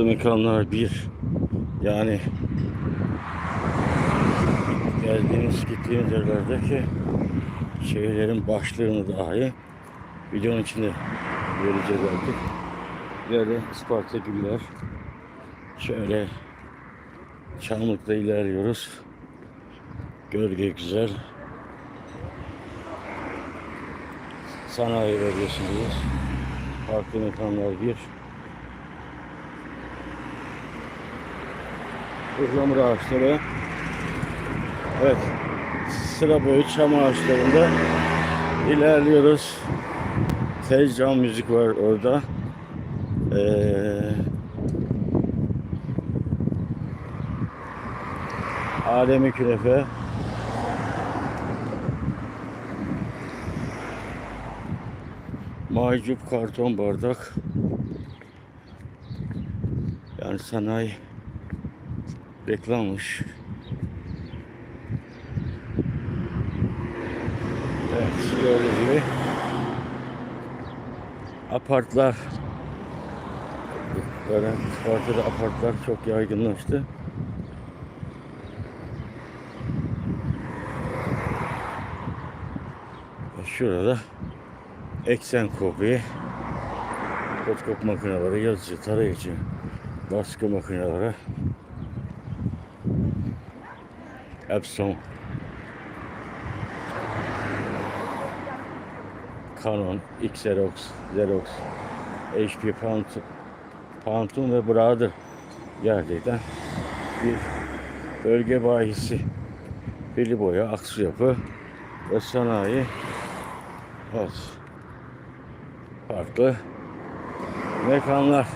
mekanlar bir. Yani geldiğimiz gittiğimiz yerlerdeki şehirlerin başlığını dahi videonun içinde göreceğiz artık. İleride Isparta Güller. Şöyle Çamlık'ta ilerliyoruz. Gölge güzel. Sanayi bölgesindeyiz. Farklı mekanlar bir. Ihlamur ağaçları. Evet. Sıra boyu çam ağaçlarında ilerliyoruz. Tezcan müzik var orada. Ee, Alemi künefe. Macup karton bardak. Yani sanayi reklammış. Evet, gördüğünüz gibi apartlar böyle Isparta'da apartlar çok yaygınlaştı. Şurada eksen kopi, fotokopi makineleri, yazıcı, tarayıcı, baskı makineleri, Epson, Canon, Xerox, Xerox, HP Pantone, Pantone ve Brother yerlerden bir bölge bahisi. Beli boya, aksu yapı ve sanayi farklı mekanlar.